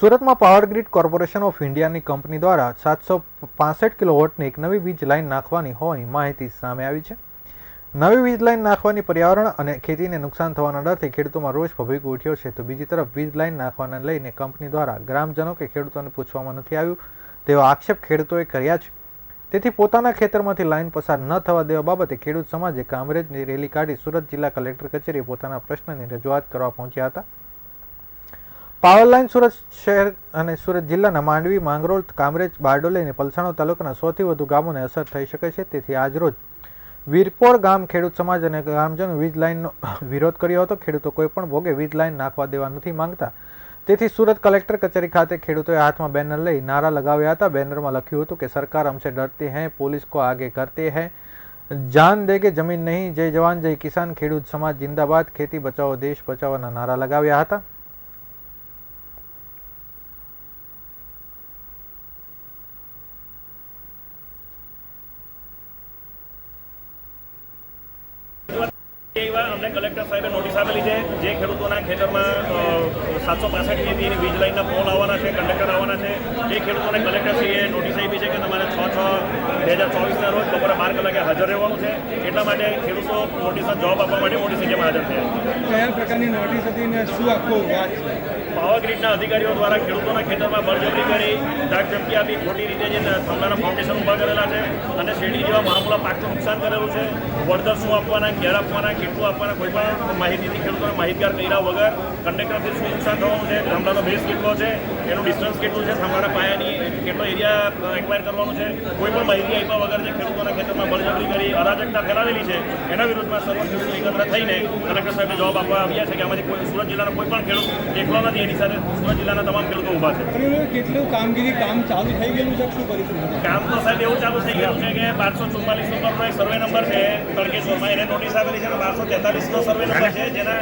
સુરતમાં power grid corporation of ઇન્ડિયાની company દ્વારા સાતસો પાસઠ કિલોવોટની એક નવી વીજ લાઇન નાખવાની હોવાની માહિતી સામે આવી છે. નવી વીજ લાઇન નાખવાની પર્યાવરણ અને ખેતીને નુકસાન થવાના ડરથી ખેડૂતોમાં રોષ ભભીક ઉઠ્યો છે. તો બીજી તરફ વીજ લાઇન નાખવાને લઈને કંપની દ્વારા ગ્રામજનો કે ખેડૂતોને પૂછવામાં નથી આવ્યું. તેવા આક્ષેપ ખેડૂતોએ કર્યા છે. તેથી પોતાના ખેતરમાંથી લાઇન પસાર ન થવા દેવા બાબતે ખેડૂત સમાજે કામરેજની રેલી કાઢી સુરત જિલ્લા કલેક્ટર કચેરીએ પોતાના પ્રશ્નની રજૂઆત કરવા પહોંચ્યા હતા. પાવરલાઇન સુરત શહેર અને સુરત જિલ્લાના માંડવી, માંગરોળ, કામરેજ, બારડોલી અને પલસાણો તાલુકાના સૌથી વધુ ગામોને અસર થઈ શકે છે. તેથી આજરોજ વીરપોર ગામ ખેડૂત સમાજ અને ગ્રામજનો વીજ લાઇનનો વિરોધ કર્યો હતો. ખેડૂતો કોઈ પણ ભોગે વીજ લાઇન નાખવા દેવા નથી માંગતા. તેથી સુરત કલેક્ટર કચેરી ખાતે ખેડૂતોએ હાથમાં બેનર લઈ નારા લગાવ્યા હતા. બેનરમાં લખ્યું હતું કે, સરકાર હમસે ડરતી હૈ, પોલીસ કો આગે કરતી હૈ. જાન દે કે જમીન નહીં, જય જવાન, જય કિસાન. ખેડૂત સમાજ જિંદાબાદ, ખેતી બચાવો, દેશ બચાવોના નારા લગાવ્યા હતા. એવા અમને કલેક્ટર સાહેબે નોટિસ આપેલી છે. જે ખેડૂતોના ખેતરમાં સાતસો પાસઠ વીજ લાઈનના પોલ આવવાના છે કંડક્ટર આવવાના છે એ ખેડૂતોને કલેક્ટરશ્રીએ નોટિસ આપી છે કે તમારે છ છ બે હજાર ચોવીસના રોજ બપોરે બાર કલાકે હાજર રહેવાનું છે. એટલા માટે ખેડૂતો નોટિસનો જવાબ આપવા માટે મોટી સંખ્યામાં હાજર થયા કયા પ્રકારની નોટિસ હતી ને શું આખો વાત પાવર ગ્રીડના અધિકારીઓ દ્વારા ખેડૂતોના ખેતરમાં બળજબરી કરી ધાકધમકી આપી ખોટી રીતે જે થાંભલાના ફાઉન્ડેશન ઊભા કરેલા છે અને શેરડી જેવા મહામૂલા પાકનું નુકસાન કરેલું છે. વળતર શું આપવાના ક્યારે આપવાના કેટલું આપવાના કોઈ પણ માહિતીથી ખેડૂતોને માહિતગાર કર્યા વગર કંડક્ટરથી શું નુકસાન થવાનું છે થાંભલાનો બેઝ કેટલો છે એનું ડિસ્ટન્સ કેટલું છે થાંભલાના પાયાની કેટલો એરિયા એક્વાયર કરવાનું છે કોઈ પણ માહિતી આપ્યા વગર જે ખેડૂતોના ખેતરમાં બળજબરી કરી અરાજકતા ફેલાવેલી છે એના વિરુદ્ધમાં સર્વ ખેડૂતો એકત્ર થઈને કલેક્ટર સાહેબને જવાબ આપવા આવ્યા છે કે આમાંથી કોઈ સુરત જિલ્લાનો કોઈ પણ ખેડૂત એકલો નથી એની સાથે સુરત જિલ્લાના તમામ ખેડૂતો ઊભા છે. કેટલું કામગીરી કામ ચાલુ થઈ ગયેલું છે? શું પરિસ્થિતિ કામ તો સાહેબ એવું ચાલુ થઈ ગયું છે કે બારસો ચુમ્માલીસ નંબરનો એક સર્વે નંબર છે તડકેશ્વરમાં એને નોટિસ આપેલી છે અને બારસો તેતાલીસનો સર્વે નંબર છે જેના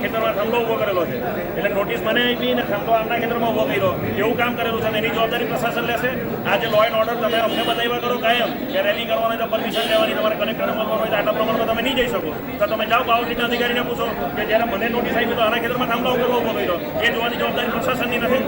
ખેતરમાં થાંભલો ઊભો કરેલો છે. એટલે નોટિસ મને આપી ને થાંભલો આમના ખેતરમાં ઊભો કર્યો. એવું કામ કરેલું છે એની જવાબદારી પ્રશાસન લેશે. આ જે લો એન્ડ ઓર્ડર તમે અમને બતાવ્યા કરો કાયમ. કે રેલી કરવાની તો પરમિશન લેવાની, તમારે કલેક્ટરને બોલવાનું હોય તો આટલા પ્રમાણમાં તમે નહીં જઈ શકો. તો તમે જાઓ પાવરગ્રીડના અધિકારીને પૂછો કે જ્યારે મને નોટિસ આવી તો આના ખેતરમાં થાંભલો કરવો ઊભો કર્યો એ જોવાની જવાબદારી પ્રશાસનની નથી.